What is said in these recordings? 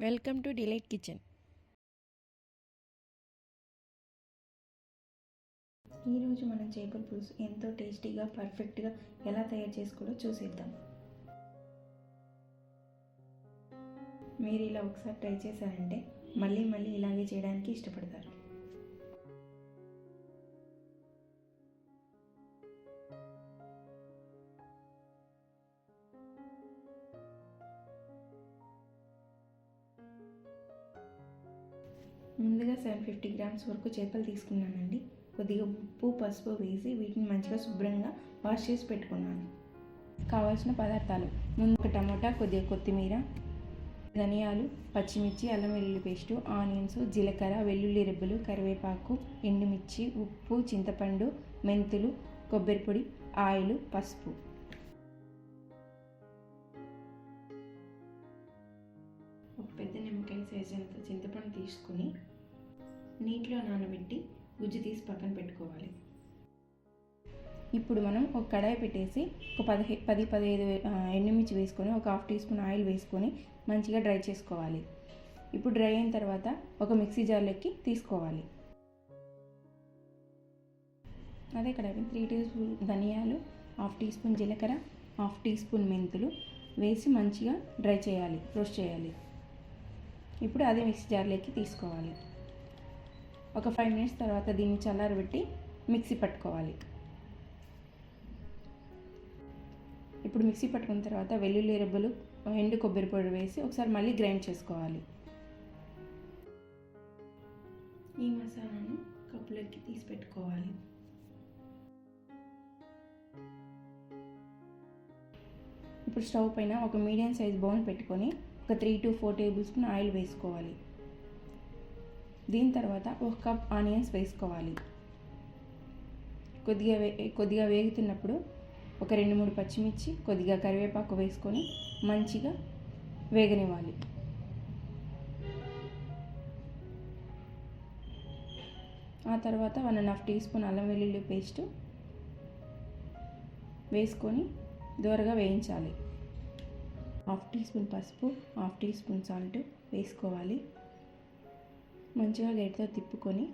Welcome to delight kitchen. ఈరోజు మనం చేపల పులుసు ఎంతో టేస్టీగా పర్ఫెక్ట్గా ఎలా తయారు చేసుకోవాలో చూసేద్దాం. మీరు ఇలా ఒకసారి ట్రై చేశారంటే మళ్ళీ మళ్ళీ ఇలాగే చేయడానికి ఇష్టపడతారు. ముందుగా సెవెన్ ఫిఫ్టీ గ్రామ్స్ వరకు చేపలు తీసుకున్నానండి. కొద్దిగా ఉప్పు పసుపు వేసి వీటిని మంచిగా శుభ్రంగా వాష్ చేసి పెట్టుకున్నాను. కావాల్సిన పదార్థాలు. ముందు ఒక టమాటా కొద్దిగా కొత్తిమీర ధనియాలు పచ్చిమిర్చి అల్లం వెల్లుల్లి పేస్టు ఆనియన్స్ జీలకర్ర వెల్లుల్లి రెబ్బలు కరివేపాకు ఎండుమిర్చి ఉప్పు చింతపండు మెంతులు కొబ్బరి పొడి ఆయిల్ పసుపు. ఒక పెద్ద నిమ్మకాయ సైజ్ చింతపండు తీసుకుని నీటిలో నానబెట్టి గుజ్జు తీసి పక్కన పెట్టుకోవాలి. ఇప్పుడు మనం ఒక కడాయి పెట్టేసి ఒక పదిహే పది పదిహేదు ఎండుమిర్చి వేసుకొని ఒక హాఫ్ టీ స్పూన్ ఆయిల్ వేసుకొని మంచిగా డ్రై చేసుకోవాలి. ఇప్పుడు డ్రై అయిన తర్వాత ఒక మిక్సీ జార్లోకి తీసుకోవాలి. అదే కడాయి త్రీ టీ స్పూన్ ధనియాలు హాఫ్ టీ స్పూన్ జీలకర్ర హాఫ్ టీ స్పూన్ మెంతులు వేసి మంచిగా డ్రై చేయాలి రోస్ట్ చేయాలి. ఇప్పుడు అదే మిక్సీ జార్లోకి తీసుకోవాలి. ఒక ఫైవ్ మినిట్స్ తర్వాత దీన్ని చల్లారబెట్టి మిక్సీ పట్టుకోవాలి. ఇప్పుడు మిక్సీ పట్టుకున్న తర్వాత వెల్లుల్లి రెబ్బలు ఎండు కొబ్బరి పొడి వేసి ఒకసారి మళ్ళీ గ్రైండ్ చేసుకోవాలి. ఈ మసాలాను కప్పులోకి తీసి పెట్టుకోవాలి. ఇప్పుడు స్టవ్ పైన ఒక మీడియం సైజ్ బౌల్ పెట్టుకొని ఒక three to four tablespoon oil వేసుకోవాలి. దీని తర్వాత ఒక కప్ ఆనియన్స్ వేసుకోవాలి. కొద్దిగా వే కొద్దిగా వేగుతున్నప్పుడు ఒక రెండు మూడు పచ్చిమిర్చి కొద్దిగా కరివేపాకు వేసుకొని మంచిగా వేగనివ్వాలి. ఆ తర్వాత one and half teaspoon అల్లం వెల్లుల్లి పేస్ట్ వేసుకొని దూరగా వేయించాలి. హాఫ్ టీ స్పూన్ పసుపు హాఫ్ టీ స్పూన్ సాల్ట్ వేసుకోవాలి. మంచిగా గరిటతో తిప్పుకొని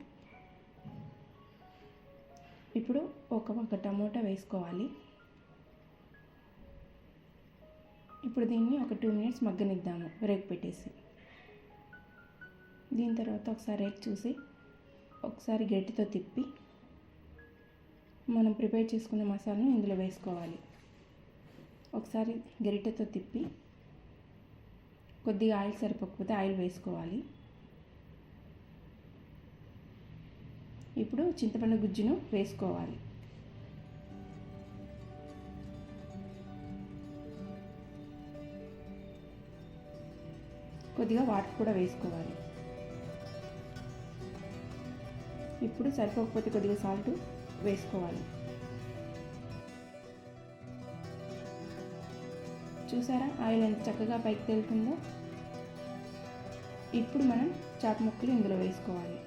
ఇప్పుడు ఒక ఒక టమోటా వేసుకోవాలి. ఇప్పుడు దీన్ని ఒక టూ మినిట్స్ మగ్గనిద్దాము రేగు పెట్టేసి. దీని తర్వాత ఒకసారి రేగు చూసి ఒకసారి గట్టితో తిప్పి మనం ప్రిపేర్ చేసుకున్న మసాలాను ఇందులో వేసుకోవాలి. ఒకసారి గరిటెతో తిప్పి కొద్దిగా ఆయిల్ సరిపోకపోతే ఆయిల్ వేసుకోవాలి. ఇప్పుడు చింతపండు గుజ్జును వేసుకోవాలి. కొద్దిగా వాటర్ కూడా వేసుకోవాలి. ఇప్పుడు సరిపోకపోతే కొద్దిగా సాల్ట్ వేసుకోవాలి. చూసారా? ఆయిల్ ఎంత చక్కగా పైకి తేలుతుందో? ఇప్పుడు మనం చాప ముక్కలు ఇందులో వేసుకోవాలి.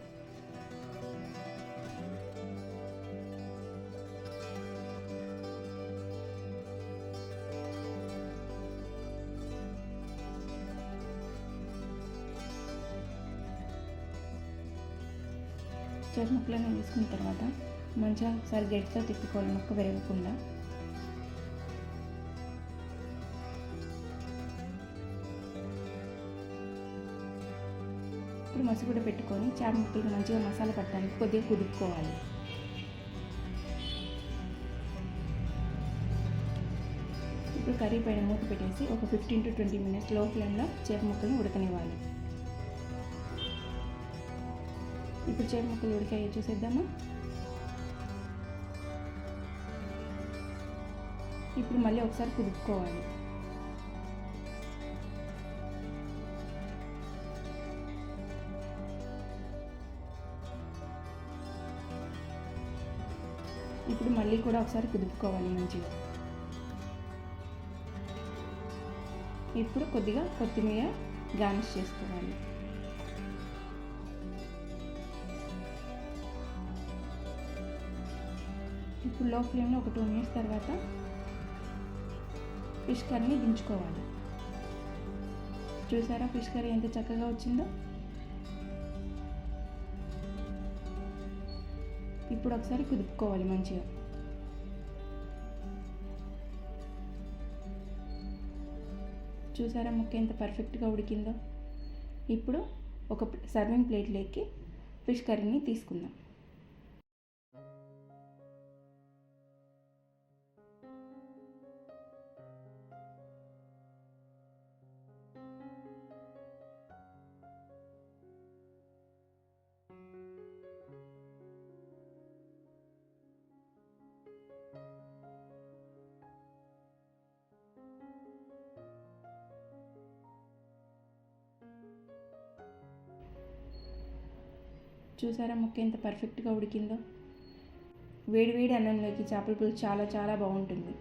చేప ముక్కలను వేసుకున్న తర్వాత మంచిగా ఒకసారి గట్టితో తిప్పుకోవాలి ముక్క పెరగకుండా. ఇప్పుడు మసిగుడ పెట్టుకొని చేప ముక్కలు మంచిగా మసాలా పట్టడానికి కొద్దిగా కుదుపుకోవాలి. ఇప్పుడు కర్రీ పైన మూత పెట్టేసి ఒక ఫిఫ్టీన్ టు ట్వంటీ మినిట్స్లో ఫ్లేమ్లో చేప ముక్కలను ఉడకనివ్వాలి. ఇప్పుడు చేప ముక్కలు ఉడికాయ చూసేద్దామా? ఇప్పుడు మళ్ళీ ఒకసారి కుదుపుకోవాలి. ఇప్పుడు మళ్ళీ కూడా ఒకసారి కుదుపుకోవాలి మంచిగా. ఇప్పుడు కొద్దిగా కొత్తిమీర గార్నిష్ చేసుకోవాలి. ఇప్పుడు లో ఫ్లేమ్లో ఒక టూ మినిట్స్ తర్వాత ఫిష్ కర్రీని దించుకోవాలి. చూసారా ఫిష్ కర్రీ ఎంత చక్కగా వచ్చిందో? ఇప్పుడు ఒకసారి కుదుపుకోవాలి మంచిగా. చూసారా ముక్క ఎంత పర్ఫెక్ట్గా ఉడికిందో? ఇప్పుడు ఒక సర్వింగ్ ప్లేట్లోకి ఫిష్ కర్రీని తీసుకుందాం. చూసారా ముక్క ఎంత పర్ఫెక్ట్గా ఉడికిందో? వేడివేడి అన్నంలోకి చేపల పులుసు చాలా చాలా బాగుంటుంది.